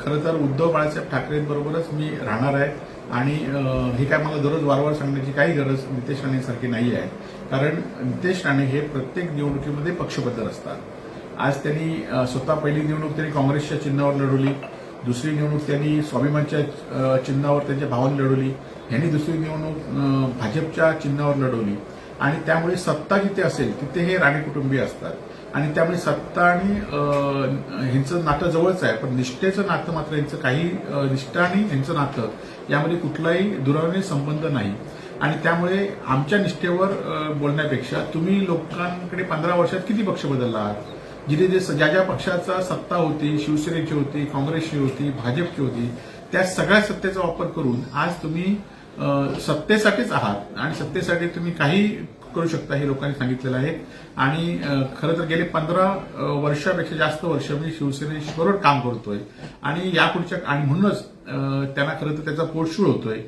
खरं तर उद्धव बाळासाहेब ठाकरेंबरोबरच मी राहणार आहे. आणि हे काय मला दररोज वारंवार सांगण्याची काही गरज नितेश राणेसारखी नाही आहे. कारण नितेश राणे हे प्रत्येक निवडणुकीमध्ये पक्षबद्दल असतात. आज त्यांनी स्वतः पहिली निवडणूक त्यांनी काँग्रेसच्या चिन्हावर लढवली. दुसरी निवडणूक त्यांनी स्वाभिमानच्या चिन्हावर त्यांच्या भावाने लढवली. यांनी दुसरी निवडणूक भाजपच्या चिन्हावर लढवली. आणि त्यामुळे सत्ता जिथे असेल तिथे हे राणे कुटुंबीय असतात. आणि त्यामुळे सत्ता आणि ह्यांचं नातं जवळच आहे पण निष्ठेचं नातं मात्र यांचं काही निष्ठा आणि ह्यांचं नातं यामध्ये कुठलाही दुरावणे संबंध नाही. आणि त्यामुळे आमच्या निष्ठेवर बोलण्यापेक्षा तुम्ही लोकांकडे पंधरा वर्षात किती पक्ष बदलला आहात? जिथे जे ज्या ज्या पक्षाचा सत्ता होती शिवसेनेची होती काँग्रेसची होती भाजपची होती त्या सगळ्या सत्तेचा वापर करून आज तुम्ही सत्तेसाठीच आहात. आणि सत्तेसाठी तुम्ही काही करू शकता हे लोकांनी सांगितलेलं आहे. आणि खरं तर गेले पंधरा वर्षापेक्षा जास्त वर्ष मी शिवसेनेशी बरोबर काम करतोय. आणि यापुढच्या आणि म्हणूनच त्यांना खरं तर त्याचा पोटशूळ होतोय.